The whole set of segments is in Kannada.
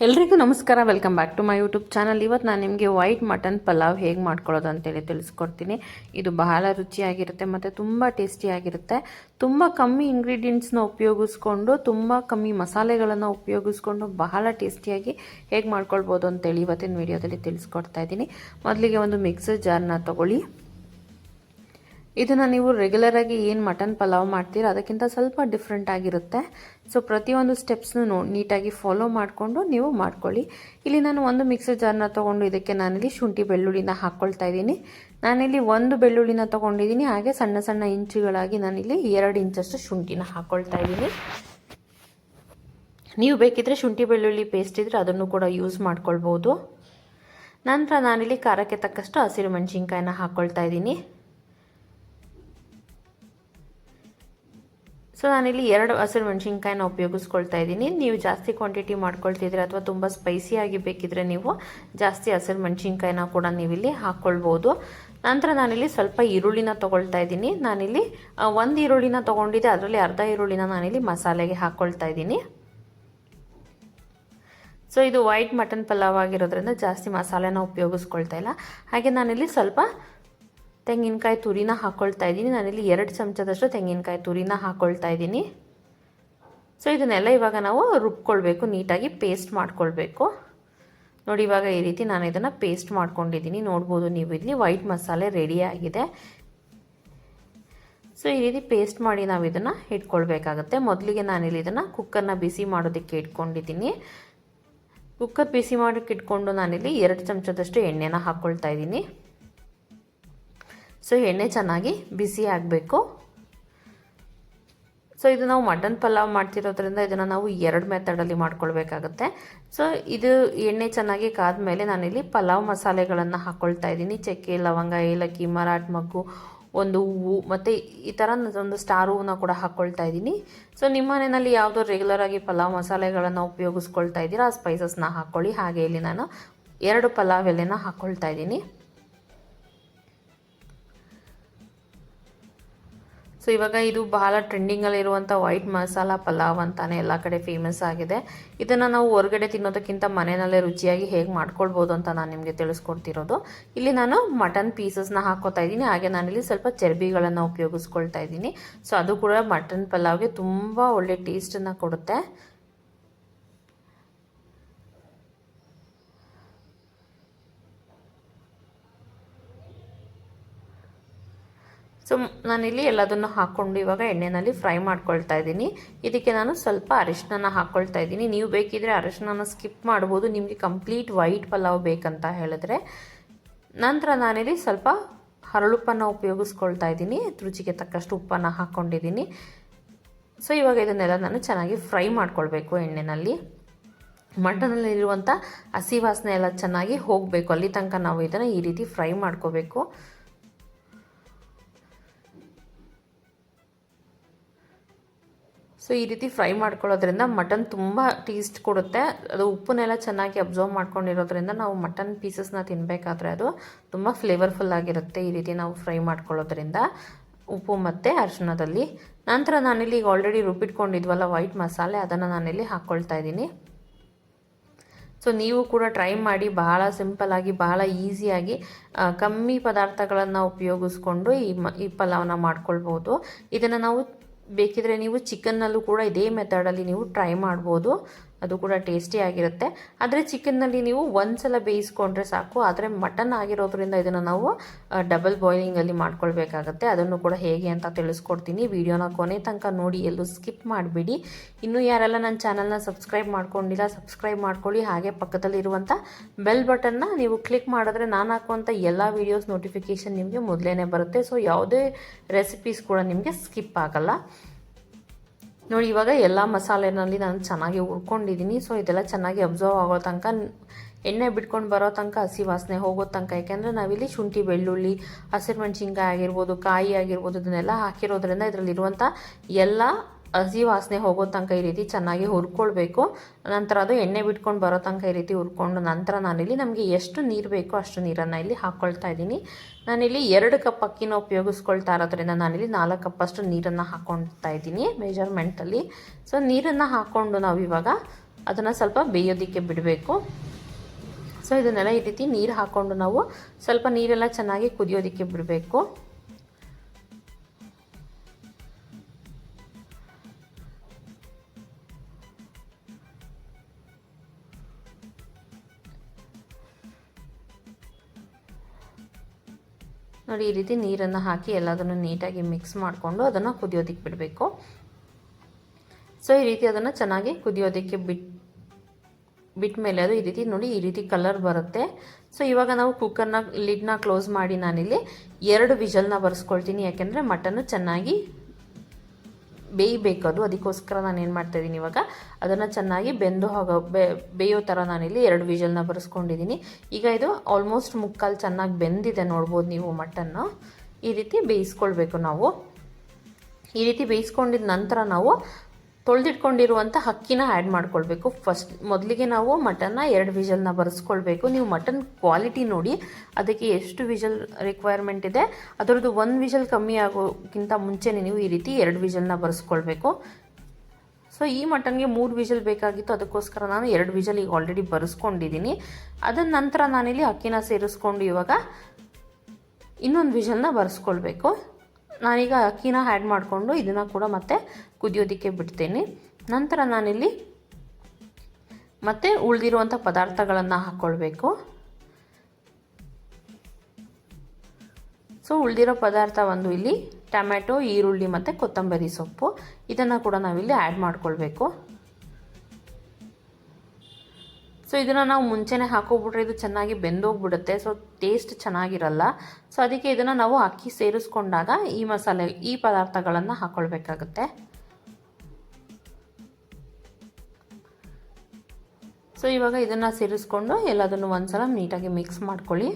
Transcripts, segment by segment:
ಎಲ್ರಿಗೂ ನಮಸ್ಕಾರ welcome back to my YouTube channel ಇವತ್ತು ನಾನು ನಿಮಗೆ ವೈಟ್ ಮಟನ್ ಪಲಾವ್ ಹೇಗೆ ಮಾಡ್ಕೊಳ್ಳೋದು ಅಂತೇಳಿ ತಿಳಿಸ್ಕೊಡ್ತೀನಿ. ಇದು ಬಹಳ ರುಚಿಯಾಗಿರುತ್ತೆ ಮತ್ತು ತುಂಬ ಟೇಸ್ಟಿಯಾಗಿರುತ್ತೆ ತುಂಬ ಕಮ್ಮಿ ಇಂಗ್ರೀಡಿಯೆಂಟ್ಸ್ನ ಉಪಯೋಗಿಸ್ಕೊಂಡು, ತುಂಬ ಕಮ್ಮಿ ಮಸಾಲೆಗಳನ್ನು ಉಪಯೋಗಿಸ್ಕೊಂಡು ಬಹಳ ಟೇಸ್ಟಿಯಾಗಿ ಹೇಗೆ ಮಾಡ್ಕೊಳ್ಬೋದು ಅಂತೇಳಿ ಇವತ್ತಿನ ವಿಡಿಯೋದಲ್ಲಿ ತಿಳಿಸ್ಕೊಡ್ತಾ ಇದ್ದೀನಿ. ಮೊದಲಿಗೆ ಒಂದು ಮಿಕ್ಸರ್ ಜಾರ್ನ ತೊಗೊಳ್ಳಿ. ಇದನ್ನು ನೀವು ರೆಗ್ಯುಲರಾಗಿ ಏನು ಮಟನ್ ಪಲಾವ್ ಮಾಡ್ತೀರ, ಅದಕ್ಕಿಂತ ಸ್ವಲ್ಪ ಡಿಫ್ರೆಂಟ್ ಆಗಿರುತ್ತೆ. ಸೊ ಪ್ರತಿಯೊಂದು ಸ್ಟೆಪ್ಸ್ನು ನೋ ನೀಟಾಗಿ ಫಾಲೋ ಮಾಡಿಕೊಂಡು ನೀವು ಮಾಡ್ಕೊಳ್ಳಿ. ಇಲ್ಲಿ ನಾನು ಒಂದು ಮಿಕ್ಸರ್ ಜಾರ್ನ ತೊಗೊಂಡು ಇದಕ್ಕೆ ನಾನಿಲ್ಲಿ ಶುಂಠಿ ಬೆಳ್ಳುಳ್ಳಿನ ಹಾಕ್ಕೊಳ್ತಾ ಇದ್ದೀನಿ. ನಾನಿಲ್ಲಿ ಒಂದು ಬೆಳ್ಳುಳ್ಳಿನ ತೊಗೊಂಡಿದ್ದೀನಿ, ಹಾಗೆ ಸಣ್ಣ ಸಣ್ಣ ಇಂಚುಗಳಾಗಿ ನಾನಿಲ್ಲಿ ಎರಡು ಇಂಚಷ್ಟು ಶುಂಠಿನ ಹಾಕ್ಕೊಳ್ತಾ ಇದ್ದೀನಿ. ನೀವು ಬೇಕಿದ್ರೆ ಶುಂಠಿ ಬೆಳ್ಳುಳ್ಳಿ ಪೇಸ್ಟ್ ಇದ್ದರೆ ಅದನ್ನು ಕೂಡ ಯೂಸ್ ಮಾಡ್ಕೊಳ್ಬೋದು. ನಂತರ ನಾನಿಲ್ಲಿ ಖಾರಕ್ಕೆ ತಕ್ಕಷ್ಟು ಹಸಿರು ಮೆಣಸಿನ್ಕಾಯಿನ ಹಾಕ್ಕೊಳ್ತಾ ಇದ್ದೀನಿ. ಸೊ ನಾನಿಲ್ಲಿ ಎರಡು ಹಸಿರು ಮೆಣಸಿನ್ಕಾಯಿನ ಉಪಯೋಗಿಸ್ಕೊಳ್ತಾ ಇದ್ದೀನಿ. ನೀವು ಜಾಸ್ತಿ ಕ್ವಾಂಟಿಟಿ ಮಾಡ್ಕೊಳ್ತಿದ್ರೆ ಅಥವಾ ತುಂಬ ಸ್ಪೈಸಿಯಾಗಿ ಬೇಕಿದ್ರೆ ನೀವು ಜಾಸ್ತಿ ಹಸಿರು ಮೆಣಸಿನ್ಕಾಯಿನ ಕೂಡ ನೀವಿಲ್ಲಿ ಹಾಕ್ಕೊಳ್ಬೋದು ನಂತರ ನಾನಿಲ್ಲಿ ಸ್ವಲ್ಪ ಈರುಳ್ಳಿನ ತೊಗೊಳ್ತಾ ಇದ್ದೀನಿ. ನಾನಿಲ್ಲಿ ಒಂದು ಈರುಳ್ಳಿನ ತೊಗೊಂಡಿದ್ದೆ. ಅದರಲ್ಲಿ ಅರ್ಧ ಈರುಳ್ಳಿನ ನಾನಿಲ್ಲಿ ಮಸಾಲೆಗೆ ಹಾಕ್ಕೊಳ್ತಾ ಇದ್ದೀನಿ. ಸೊ ಇದು ವೈಟ್ ಮಟನ್ ಪಲಾವ್ ಆಗಿರೋದ್ರಿಂದ ಜಾಸ್ತಿ ಮಸಾಲೆನ ಉಪಯೋಗಿಸ್ಕೊಳ್ತಾ ಇಲ್ಲ. ಹಾಗೆ ನಾನಿಲ್ಲಿ ಸ್ವಲ್ಪ ತೆಂಗಿನಕಾಯಿ ತುರಿನ ಹಾಕ್ಕೊಳ್ತಾ ಇದ್ದೀನಿ. ನಾನಿಲ್ಲಿ ಎರಡು ಚಮಚದಷ್ಟು ತೆಂಗಿನಕಾಯಿ ತುರಿನ ಹಾಕ್ಕೊಳ್ತಾ ಇದ್ದೀನಿ. ಸೊ ಇದನ್ನೆಲ್ಲ ಇವಾಗ ನಾವು ರುಬ್ಕೊಳ್ಬೇಕು, ನೀಟಾಗಿ ಪೇಸ್ಟ್ ಮಾಡ್ಕೊಳ್ಬೇಕು. ನೋಡಿ, ಇವಾಗ ಈ ರೀತಿ ನಾನು ಇದನ್ನು ಪೇಸ್ಟ್ ಮಾಡ್ಕೊಂಡಿದ್ದೀನಿ. ನೋಡ್ಬೋದು ನೀವು, ಇಲ್ಲಿ ವೈಟ್ ಮಸಾಲೆ ರೆಡಿ ಆಗಿದೆ. ಸೊ ಈ ರೀತಿ ಪೇಸ್ಟ್ ಮಾಡಿ ನಾವು ಇದನ್ನು ಇಟ್ಕೊಳ್ಬೇಕಾಗತ್ತೆ. ಮೊದಲಿಗೆ ನಾನಿಲ್ಲಿ ಇದನ್ನು ಕುಕ್ಕರ್ನ ಬಿಸಿ ಮಾಡೋದಕ್ಕೆ ಇಟ್ಕೊಂಡಿದ್ದೀನಿ. ಕುಕ್ಕರ್ ಬಿಸಿ ಮಾಡೋಕ್ಕೆ ಇಟ್ಕೊಂಡು ನಾನಿಲ್ಲಿ ಎರಡು ಚಮಚದಷ್ಟು ಎಣ್ಣೆನ ಹಾಕ್ಕೊಳ್ತಾ ಇದ್ದೀನಿ. ಸೊ ಎಣ್ಣೆ ಚೆನ್ನಾಗಿ ಬಿಸಿ ಆಗಬೇಕು. ಸೊ ಇದು ನಾವು ಮಟನ್ ಪಲಾವ್ ಮಾಡ್ತಿರೋದ್ರಿಂದ ಇದನ್ನು ನಾವು ಎರಡು ಮೆಥಡಲ್ಲಿ ಮಾಡ್ಕೊಳ್ಬೇಕಾಗುತ್ತೆ. ಸೊ ಇದು ಎಣ್ಣೆ ಚೆನ್ನಾಗಿ ಕಾದ್ಮೇಲೆ ನಾನಿಲ್ಲಿ ಪಲಾವ್ ಮಸಾಲೆಗಳನ್ನು ಹಾಕ್ಕೊಳ್ತಾ ಇದ್ದೀನಿ. ಚಕ್ಕೆ, ಲವಂಗ, ಏಲಕ್ಕಿ, ಮರಾಠ, ಮಗ್ಗು, ಒಂದು ಹೂವು ಮತ್ತು ಈ ಥರ ಒಂದು ಸ್ಟಾರ್ ಹೂವನ್ನ ಕೂಡ ಹಾಕ್ಕೊಳ್ತಾ ಇದ್ದೀನಿ. ಸೊ ನಿಮ್ಮ ಮನೆಯಲ್ಲಿ ಯಾವುದೋ ರೆಗ್ಯುಲರಾಗಿ ಪಲಾವ್ ಮಸಾಲೆಗಳನ್ನು ಉಪಯೋಗಿಸ್ಕೊಳ್ತಾ ಇದ್ದೀರಾ? ಆ ಸ್ಪೈಸಸ್ನ ಹಾಕ್ಕೊಳ್ಳಿ ಹಾಗೆ ಇಲ್ಲಿ ನಾನು ಎರಡು ಪಲಾವ್ ಎಲೆನ ಹಾಕ್ಕೊಳ್ತಾ ಇದ್ದೀನಿ. ಸೊ ಇವಾಗ ಇದು ಬಹಳ ಟ್ರೆಂಡಿಂಗಲ್ಲಿರುವಂಥ ವೈಟ್ ಮಸಾಲ ಪಲಾವ್ ಅಂತಾನೆ ಎಲ್ಲ ಕಡೆ ಫೇಮಸ್ ಆಗಿದೆ. ಇದನ್ನು ನಾವು ಹೊರಗಡೆ ತಿನ್ನೋದಕ್ಕಿಂತ ಮನೆಯಲ್ಲೇ ರುಚಿಯಾಗಿ ಹೇಗೆ ಮಾಡ್ಕೊಳ್ಬೋದು ಅಂತ ನಾನು ನಿಮಗೆ ತಿಳಿಸ್ಕೊಡ್ತಿರೋದು. ಇಲ್ಲಿ ನಾನು ಮಟನ್ ಪೀಸಸ್ನ ಹಾಕೋತಾ ಇದ್ದೀನಿ. ಹಾಗೆ ನಾನಿಲ್ಲಿ ಸ್ವಲ್ಪ ಚರ್ಬಿಗಳನ್ನು ಉಪಯೋಗಿಸ್ಕೊಳ್ತಾ ಇದ್ದೀನಿ. ಸೊ ಅದು ಕೂಡ ಮಟನ್ ಪಲಾವ್ಗೆ ತುಂಬ ಒಳ್ಳೆ ಟೇಸ್ಟನ್ನು ಕೊಡುತ್ತೆ. ಸೊ ನಾನಿಲ್ಲಿ ಎಲ್ಲದನ್ನು ಹಾಕ್ಕೊಂಡು ಇವಾಗ ಎಣ್ಣೆನಲ್ಲಿ ಫ್ರೈ ಮಾಡ್ಕೊಳ್ತಾ ಇದ್ದೀನಿ. ಇದಕ್ಕೆ ನಾನು ಸ್ವಲ್ಪ ಅರಿಶಿನ ಹಾಕ್ಕೊಳ್ತಾ ಇದ್ದೀನಿ. ನೀವು ಬೇಕಿದ್ರೆ ಅರಿಶಿನ ಸ್ಕಿಪ್ ಮಾಡ್ಬೋದು. ನಿಮಗೆ ಕಂಪ್ಲೀಟ್ ವೈಟ್ ಪಲಾವ್ ಬೇಕಂತ ಹೇಳಿದ್ರೆ. ನಂತರ ನಾನಿಲ್ಲಿ ಸ್ವಲ್ಪ ಹರಳುಪ್ಪನ್ನು ಉಪಯೋಗಿಸ್ಕೊಳ್ತಾ ಇದ್ದೀನಿ. ರುಚಿಗೆ ತಕ್ಕಷ್ಟು ಉಪ್ಪನ್ನು ಹಾಕ್ಕೊಂಡಿದ್ದೀನಿ. ಸೊ ಇವಾಗ ಇದನ್ನೆಲ್ಲ ನಾನು ಚೆನ್ನಾಗಿ ಫ್ರೈ ಮಾಡ್ಕೊಳ್ಬೇಕು ಎಣ್ಣೆಯಲ್ಲಿ ಮಟನಲ್ಲಿರುವಂಥ ಹಸಿ ವಾಸನೆ ಎಲ್ಲ ಚೆನ್ನಾಗಿ ಹೋಗಬೇಕು. ಅಲ್ಲಿ ತನಕ ನಾವು ಇದನ್ನು ಈ ರೀತಿ ಫ್ರೈ ಮಾಡ್ಕೋಬೇಕು. ಸೊ ಈ ರೀತಿ ಫ್ರೈ ಮಾಡ್ಕೊಳ್ಳೋದ್ರಿಂದ ಮಟನ್ ತುಂಬ ಟೇಸ್ಟ್ ಕೊಡುತ್ತೆ. ಅದು ಉಪ್ಪನ್ನೆಲ್ಲ ಚೆನ್ನಾಗಿ ಅಬ್ಸರ್ವ್ ಮಾಡ್ಕೊಂಡಿರೋದ್ರಿಂದ ನಾವು ಮಟನ್ ಪೀಸಸ್ನ ತಿನ್ನಬೇಕಾದ್ರೆ ಅದು ತುಂಬ ಫ್ಲೇವರ್ಫುಲ್ ಆಗಿರುತ್ತೆ ಈ ರೀತಿ ನಾವು ಫ್ರೈ ಮಾಡ್ಕೊಳ್ಳೋದ್ರಿಂದ. ಉಪ್ಪು ಮತ್ತು ಅರಿಶಿಣದಲ್ಲಿ. ನಂತರ ನಾನಿಲ್ಲಿ ಈಗ ಆಲ್ರೆಡಿ ರುಬ್ಬಿಟ್ಕೊಂಡಿದ್ವಲ್ಲ ವೈಟ್ ಮಸಾಲೆ, ಅದನ್ನು ನಾನಿಲ್ಲಿ ಹಾಕ್ಕೊಳ್ತಾ ಇದ್ದೀನಿ. ಸೊ ನೀವು ಕೂಡ ಟ್ರೈ ಮಾಡಿ, ಬಹಳ ಸಿಂಪಲ್ಲಾಗಿ ಬಹಳ ಈಸಿಯಾಗಿ ಕಮ್ಮಿ ಪದಾರ್ಥಗಳನ್ನು ಉಪಯೋಗಿಸ್ಕೊಂಡು ಈ ಮ, ಈ ಪಲಾವನ್ನ ಮಾಡ್ಕೊಳ್ಬೋದು. ಇದನ್ನು ನಾವು ಬೇಕಿದ್ರೆ ನೀವು ಚಿಕನ್ನಲ್ಲೂ ಕೂಡ ಇದೇ ಮೆಥಡಲ್ಲಿ ನೀವು ಟ್ರೈ ಮಾಡ್ಬೋದು. ಅದು ಕೂಡ ಟೇಸ್ಟಿ ಆಗಿರುತ್ತೆ. ಆದರೆ ಚಿಕನ್ನಲ್ಲಿ ನೀವು ಒಂದು ಸಲ ಬೇಯಿಸ್ಕೊಂಡ್ರೆ ಸಾಕು. ಆದರೆ ಮಟನ್ ಆಗಿರೋದ್ರಿಂದ ಇದನ್ನು ನಾವು ಡಬಲ್ ಬಾಯ್ಲಿಂಗಲ್ಲಿ ಮಾಡ್ಕೊಳ್ಬೇಕಾಗತ್ತೆ. ಅದನ್ನು ಕೂಡ ಹೇಗೆ ಅಂತ ತಿಳಿಸ್ಕೊಡ್ತೀನಿ. ವಿಡಿಯೋನ ಕೊನೆ ತನಕ ನೋಡಿ, ಎಲ್ಲೂ ಸ್ಕಿಪ್ ಮಾಡಿಬಿಡಿ. ಇನ್ನೂ ಯಾರೆಲ್ಲ ನನ್ನ ಚಾನಲ್ನ ಸಬ್ಸ್ಕ್ರೈಬ್ ಮಾಡ್ಕೊಂಡಿಲ್ಲ ಸಬ್ಸ್ಕ್ರೈಬ್ ಮಾಡ್ಕೊಳ್ಳಿ. ಹಾಗೆ ಪಕ್ಕದಲ್ಲಿರುವಂಥ ಬೆಲ್ ಬಟನ್ನ ನೀವು ಕ್ಲಿಕ್ ಮಾಡಿದ್ರೆ ನಾನು ಹಾಕುವಂಥ ಎಲ್ಲ ವೀಡಿಯೋಸ್ ನೋಟಿಫಿಕೇಶನ್ ನಿಮಗೆ ಮೊದಲೇ ಬರುತ್ತೆ. ಸೊ ಯಾವುದೇ ರೆಸಿಪೀಸ್ ಕೂಡ ನಿಮಗೆ ಸ್ಕಿಪ್ ಆಗಲ್ಲ. ನೋಡಿ, ಇವಾಗ ಎಲ್ಲ ಮಸಾಲೆನಲ್ಲಿ ನಾನು ಚೆನ್ನಾಗಿ ಹುರ್ಕೊಂಡಿದ್ದೀನಿ. ಸೊ ಇದೆಲ್ಲ ಚೆನ್ನಾಗಿ ಅಬ್ಸರ್ವ್ ಆಗೋ ತನಕ, ಎಣ್ಣೆ ಬಿಟ್ಕೊಂಡು ಬರೋ ತನಕ ಹಸಿ ವಾಸನೆ ಹೋಗೋ ತನಕ. ಯಾಕೆಂದರೆ ನಾವಿಲ್ಲಿ ಶುಂಠಿ, ಬೆಳ್ಳುಳ್ಳಿ, ಹಸಿರು ಮೆಣಸಿನ್ಕಾಯಿ ಆಗಿರ್ಬೋದು, ಕಾಯಿ ಆಗಿರ್ಬೋದು, ಇದನ್ನೆಲ್ಲ ಹಾಕಿರೋದ್ರಿಂದ ಇದರಲ್ಲಿರುವಂಥ ಎಲ್ಲ ಹಸಿ ವಾಸನೆ ಹೋಗೋ ತನಕ ಈ ರೀತಿ ಚೆನ್ನಾಗಿ ಹುರ್ಕೊಳ್ಬೇಕು. ನಂತರ ಅದು ಎಣ್ಣೆ ಬಿಟ್ಕೊಂಡು ಬರೋ ತನಕ ಈ ರೀತಿ ಹುರ್ಕೊಂಡು ನಂತರ ನಾನಿಲ್ಲಿ ನಮಗೆ ಎಷ್ಟು ನೀರು ಬೇಕೋ ಅಷ್ಟು ನೀರನ್ನು ಇಲ್ಲಿ ಹಾಕ್ಕೊಳ್ತಾ ಇದ್ದೀನಿ. ನಾನಿಲ್ಲಿ ಎರಡು ಕಪ್ ಅಕ್ಕಿನ ಉಪಯೋಗಿಸ್ಕೊಳ್ತಾ ಇರೋದ್ರಿಂದ ನಾನಿಲ್ಲಿ ನಾಲ್ಕು ಕಪ್ಪಷ್ಟು ನೀರನ್ನು ಹಾಕ್ಕೊಳ್ತಾ ಇದ್ದೀನಿ ಮೆಜರ್ಮೆಂಟಲ್ಲಿ. ಸೊ, ನೀರನ್ನು ಹಾಕ್ಕೊಂಡು ನಾವು ಇವಾಗ ಅದನ್ನು ಸ್ವಲ್ಪ ಬೇಯೋದಕ್ಕೆ ಬಿಡಬೇಕು. ಸೊ, ಇದನ್ನೆಲ್ಲ ಈ ರೀತಿ ನೀರು ಹಾಕ್ಕೊಂಡು ನಾವು ಸ್ವಲ್ಪ ನೀರೆಲ್ಲ ಚೆನ್ನಾಗಿ ಕುದಿಯೋದಕ್ಕೆ ಬಿಡಬೇಕು. ನೋಡಿ, ಈ ರೀತಿ ನೀರನ್ನು ಹಾಕಿ ಎಲ್ಲದನ್ನು ನೀಟಾಗಿ ಮಿಕ್ಸ್ ಮಾಡಿಕೊಂಡು ಅದನ್ನು ಕುದಿಯೋದಕ್ಕೆ ಬಿಡಬೇಕು. ಸೊ ಈ ರೀತಿ ಅದನ್ನು ಚೆನ್ನಾಗಿ ಕುದಿಯೋದಕ್ಕೆ ಬಿಟ್ಟು ಬಿಟ್ಟ ಮೇಲೆ ಅದು ಈ ರೀತಿ ನೋಡಿ, ಈ ರೀತಿ ಕಲರ್ ಬರುತ್ತೆ. ಸೊ ಇವಾಗ ನಾವು ಕುಕ್ಕರ್ನ ಲಿಡ್ನ ಕ್ಲೋಸ್ ಮಾಡಿ ನಾನಿಲ್ಲಿ ಎರಡು ವಿಷಲ್ನ ಬರ್ಸ್ಕೊಳ್ತೀನಿ. ಯಾಕೆಂದರೆ ಮಟನ್ನು ಚೆನ್ನಾಗಿ ಬೇಯಬೇಕು ಅದು. ಅದಕ್ಕೋಸ್ಕರ ನಾನು ಏನು ಮಾಡ್ತಾಯಿದ್ದೀನಿ ಇವಾಗ, ಅದನ್ನು ಚೆನ್ನಾಗಿ ಬೆಂದು ಹೋಗೋ ಬೇಯೋ ಥರ ನಾನಿಲ್ಲಿ ಎರಡು ವಿಜಲ್ನ ಬರೆಸ್ಕೊಂಡಿದ್ದೀನಿ ಈಗ ಇದು ಆಲ್ಮೋಸ್ಟ್ ಮುಕ್ಕಾಲು ಚೆನ್ನಾಗಿ ಬೆಂದಿದೆ ನೋಡ್ಬೋದು ನೀವು ಮಟನ್ನು. ಈ ರೀತಿ ಬೇಯಿಸ್ಕೊಳ್ಬೇಕು ನಾವು. ಈ ರೀತಿ ಬೇಯಿಸ್ಕೊಂಡಿದ ನಂತರ ನಾವು ತೊಳೆದಿಟ್ಕೊಂಡಿರುವಂಥ ಅಕ್ಕಿನ ಆ್ಯಡ್ ಮಾಡ್ಕೊಳ್ಬೇಕು. ಫಸ್ಟ್ ಮೊದಲಿಗೆ ನಾವು ಮಟನ್ನ ಎರಡು ವಿಜಲ್ನ ಬರೆಸ್ಕೊಳ್ಬೇಕು. ನೀವು ಮಟನ್ ಕ್ವಾಲಿಟಿ ನೋಡಿ, ಅದಕ್ಕೆ ಎಷ್ಟು ವಿಜಲ್ ರಿಕ್ವೈರ್ಮೆಂಟ್ ಇದೆ. ಅದರದ್ದು ಒಂದು ವಿಜಲ್ ಕಮ್ಮಿ ಆಗೋಕ್ಕಿಂತ ಮುಂಚೆನೇ ನೀವು ಈ ರೀತಿ ಎರಡು ವಿಜಲ್ನ ಬರೆಸ್ಕೊಳ್ಬೇಕು. ಸೊ ಈ ಮಟನ್ಗೆ ಮೂರು ವಿಜಲ್ ಬೇಕಾಗಿತ್ತು. ಅದಕ್ಕೋಸ್ಕರ ನಾನು ಎರಡು ವಿಜಲ್ ಈಗ ಆಲ್ರೆಡಿ ಬರೆಸ್ಕೊಂಡಿದ್ದೀನಿ ಅದನ್ನ ನಂತರ ನಾನಿಲ್ಲಿ ಅಕ್ಕಿನ ಸೇರಿಸ್ಕೊಂಡು ಇವಾಗ ಇನ್ನೊಂದು ವಿಜಲ್ನ ಬರೆಸ್ಕೊಳ್ಬೇಕು. ನಾನೀಗ ಅಕ್ಕಿನ ಆ್ಯಡ್ ಮಾಡಿಕೊಂಡು ಇದನ್ನು ಕೂಡ ಮತ್ತೆ ಕುದಿಯೋದಕ್ಕೆ ಬಿಡ್ತೀನಿ. ನಂತರ ನಾನಿಲ್ಲಿ ಮತ್ತೆ ಉಳಿದಿರುವಂಥ ಪದಾರ್ಥಗಳನ್ನು ಹಾಕ್ಕೊಳ್ಬೇಕು ಸೊ ಉಳಿದಿರೋ ಪದಾರ್ಥ ಒಂದು ಇಲ್ಲಿ ಟೊಮ್ಯಾಟೊ, ಈರುಳ್ಳಿ ಮತ್ತು ಕೊತ್ತಂಬರಿ ಸೊಪ್ಪು. ಇದನ್ನು ಕೂಡ ನಾವಿಲ್ಲಿ ಆ್ಯಡ್ ಮಾಡ್ಕೊಳ್ಬೇಕು. ಸೊ ಇದನ್ನು ನಾವು ಮುಂಚೆನೇ ಹಾಕೋಬಿಟ್ರೆ ಇದು ಚೆನ್ನಾಗಿ ಬೆಂದೋಗ್ಬಿಡುತ್ತೆ. ಸೊ ಟೇಸ್ಟ್ ಚೆನ್ನಾಗಿರಲ್ಲ. ಸೊ ಅದಕ್ಕೆ ಇದನ್ನು ನಾವು ಅಕ್ಕಿ ಸೇರಿಸ್ಕೊಂಡಾಗ ಈ ಮಸಾಲೆ, ಈ ಪದಾರ್ಥಗಳನ್ನು ಹಾಕ್ಕೊಳ್ಬೇಕಾಗುತ್ತೆ ಸೊ ಇವಾಗ ಇದನ್ನು ಸೇರಿಸ್ಕೊಂಡು ಎಲ್ಲದನ್ನು ಒಂದ್ಸಲ ನೀಟಾಗಿ ಮಿಕ್ಸ್ ಮಾಡ್ಕೊಳ್ಳಿ.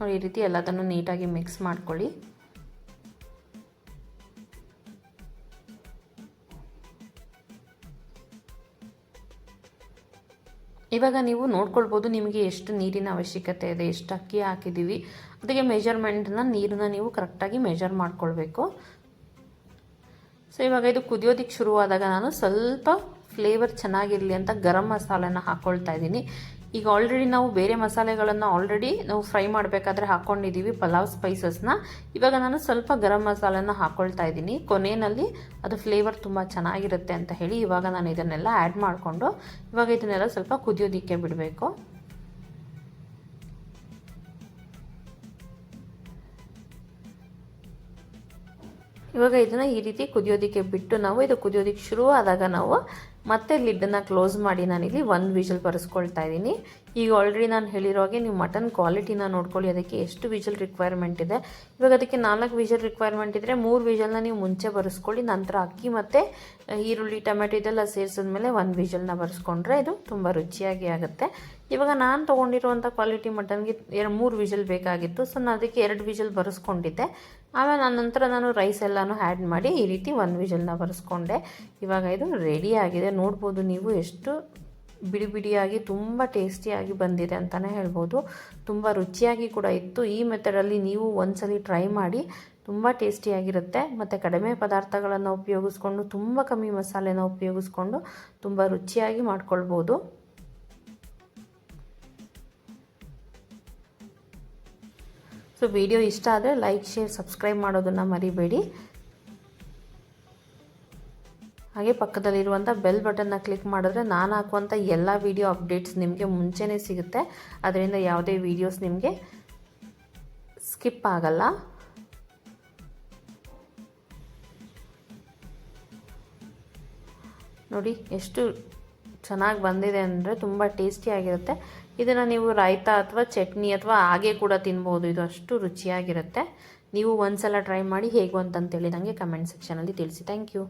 ನೋಡಿ ಈ ರೀತಿ ಎಲ್ಲದನ್ನು ನೀಟಾಗಿ ಮಿಕ್ಸ್ ಮಾಡ್ಕೊಳ್ಳಿ. ಇವಾಗ ನೀವು ನೋಡ್ಕೊಳ್ಬೋದು ನಿಮಗೆ ಎಷ್ಟು ನೀರಿನ ಅವಶ್ಯಕತೆ ಇದೆ, ಎಷ್ಟು ಅಕ್ಕಿ ಹಾಕಿದ್ದೀವಿ. ಅದಕ್ಕೆ ಮೆಜರ್ಮೆಂಟನ್ನ ನೀರನ್ನ ನೀವು ಕರೆಕ್ಟಾಗಿ ಮೆಜರ್ ಮಾಡ್ಕೊಳ್ಬೇಕು. ಸೊ ಇವಾಗ ಇದು ಕುದಿಯೋದಕ್ಕೆ ಶುರುವಾದಾಗ ನಾನು ಸ್ವಲ್ಪ ಫ್ಲೇವರ್ ಚೆನ್ನಾಗಿರಲಿ ಅಂತ ಗರಂ ಮಸಾಲೆನ ಹಾಕ್ಕೊಳ್ತಾ ಇದ್ದೀನಿ. ಈಗ ಆಲ್ರೆಡಿ ನಾವು ಬೇರೆ ಮಸಾಲೆಗಳನ್ನು ಆಲ್ರೆಡಿ ನಾವು ಫ್ರೈ ಮಾಡಬೇಕಾದ್ರೆ ಹಾಕ್ಕೊಂಡಿದ್ದೀವಿ ಪಲಾವ್ ಸ್ಪೈಸಸ್ನ ಇವಾಗ ನಾನು ಸ್ವಲ್ಪ ಗರಂ ಮಸಾಲೆನ ಹಾಕ್ಕೊಳ್ತಾ ಇದ್ದೀನಿ. ಕೊನೆಯಲ್ಲಿ ಅದು ಫ್ಲೇವರ್ ತುಂಬ ಚೆನ್ನಾಗಿರುತ್ತೆ ಅಂತ ಹೇಳಿ ಇವಾಗ ನಾನು ಇದನ್ನೆಲ್ಲ ಆ್ಯಡ್ ಮಾಡಿಕೊಂಡು ಇವಾಗ ಇದನ್ನೆಲ್ಲ ಸ್ವಲ್ಪ ಕುದಿಯೋದಕ್ಕೆ ಬಿಡಬೇಕು. ಇವಾಗ ಇದನ್ನು ಈ ರೀತಿ ಕುದಿಯೋದಕ್ಕೆ ಬಿಟ್ಟು ನಾವು ಇದು ಕುದಿಯೋದಕ್ಕೆ ಶುರು ಆದಾಗ ನಾವು ಮತ್ತೆ ಲಿಡ್ಡನ್ನು ಕ್ಲೋಸ್ ಮಾಡಿ ನಾನಿಲ್ಲಿ ಒಂದು ವಿಷಲ್ ಬರೆಸ್ಕೊಳ್ತಾ ಇದ್ದೀನಿ. ಈಗ ಆಲ್ರೆಡಿ ನಾನು ಹೇಳಿರೋ ಹಾಗೆ ನೀವು ಮಟನ್ ಕ್ವಾಲಿಟಿನ ನೋಡ್ಕೊಳ್ಳಿ, ಅದಕ್ಕೆ ಎಷ್ಟು ವಿಷಲ್ ರಿಕ್ವೈರ್ಮೆಂಟ್ ಇದೆ. ಇವಾಗ ಅದಕ್ಕೆ ನಾಲ್ಕು ವಿಷಲ್ ರಿಕ್ವೈರ್ಮೆಂಟ್ ಇದ್ದರೆ ಮೂರು ವಿಷಲ್ನ ನೀವು ಮುಂಚೆ ಬರೆಸ್ಕೊಳ್ಳಿ, ನಂತರ ಅಕ್ಕಿ ಮತ್ತು ಈರುಳ್ಳಿ, ಟೊಮೆಟೊ ಇದೆಲ್ಲ ಸೇರಿಸಿದ್ಮೇಲೆ ಒಂದು ವಿಷಲ್ನ ಬರೆಸ್ಕೊಂಡ್ರೆ ಇದು ತುಂಬ ರುಚಿಯಾಗಿ ಆಗುತ್ತೆ. ಇವಾಗ ನಾನು ತೊಗೊಂಡಿರುವಂಥ ಕ್ವಾಲಿಟಿ ಮಟನ್ಗೆ ಎರಡು ಮೂರು ವಿಷಲ್ ಬೇಕಾಗಿತ್ತು. ಸೊ ನಾನು ಅದಕ್ಕೆ ಎರಡು ವಿಷಲ್ ಬರೆಸ್ಕೊಂಡಿದ್ದೆ. ಆಮೇಲೆ ನಂತರ ನಾನು ರೈಸ್ ಎಲ್ಲನೂ ಆ್ಯಡ್ ಮಾಡಿ ಈ ರೀತಿ ಒಂದು ವಿಷಲ್ನ ಬರೆಸ್ಕೊಂಡೆ. ಇವಾಗ ಇದು ರೆಡಿ ಆಗಿದೆ. ನೋಡ್ಬೋದು ನೀವು ಎಷ್ಟು ಬಿಡಿ ಬಿಡಿಯಾಗಿ ತುಂಬ ಟೇಸ್ಟಿಯಾಗಿ ಬಂದಿದೆ ಅಂತಲೇ ಹೇಳ್ಬೋದು. ತುಂಬ ರುಚಿಯಾಗಿ ಕೂಡ ಇತ್ತು. ಈ ಮೆಥಡಲ್ಲಿ ನೀವು ಒಂದ್ಸಲಿ ಟ್ರೈ ಮಾಡಿ ತುಂಬ ಟೇಸ್ಟಿಯಾಗಿರುತ್ತೆ. ಮತ್ತು ಕಡಿಮೆ ಪದಾರ್ಥಗಳನ್ನು ಉಪಯೋಗಿಸ್ಕೊಂಡು, ತುಂಬ ಕಮ್ಮಿ ಮಸಾಲೆನ ಉಪಯೋಗಿಸ್ಕೊಂಡು ತುಂಬ ರುಚಿಯಾಗಿ ಮಾಡ್ಕೊಳ್ಬೋದು. ಸೊ ವಿಡಿಯೋ ಇಷ್ಟ ಆದರೆ ಲೈಕ್ ಶೇರ್ ಸಬ್ಸ್ಕ್ರೈಬ್ ಮಾಡೋದನ್ನು ಮರಿಬೇಡಿ. ಹಾಗೆ ಪಕ್ಕದಲ್ಲಿರುವಂಥ ಬೆಲ್ ಬಟನ್ನ ಕ್ಲಿಕ್ ಮಾಡಿದ್ರೆ ನಾನು ಹಾಕುವಂಥ ಎಲ್ಲ ವೀಡಿಯೋ ಅಪ್ಡೇಟ್ಸ್ ನಿಮಗೆ ಮುಂಚೆನೇ ಸಿಗುತ್ತೆ. ಅದರಿಂದ ಯಾವುದೇ ವೀಡಿಯೋಸ್ ನಿಮಗೆ ಸ್ಕಿಪ್ ಆಗಲ್ಲ. ನೋಡಿ ಎಷ್ಟು ಚೆನ್ನಾಗಿ ಬಂದಿದೆ ಅಂದರೆ ತುಂಬ ಟೇಸ್ಟಿಯಾಗಿರುತ್ತೆ ಇದನ್ನು ನೀವು ರಾಯ್ತ ಅಥವಾ ಚಟ್ನಿ ಅಥವಾ ಹಾಗೆ ಕೂಡ ತಿನ್ಬೋದು. ಇದು ಅಷ್ಟು ರುಚಿಯಾಗಿರುತ್ತೆ. ನೀವು ಒಂದು ಸಲ ಟ್ರೈ ಮಾಡಿ ಹೇಗು ಅಂತಂತೇಳಿ ನನಗೆ ಕಮೆಂಟ್ ಸೆಕ್ಷನಲ್ಲಿ ತಿಳಿಸಿ. Thank you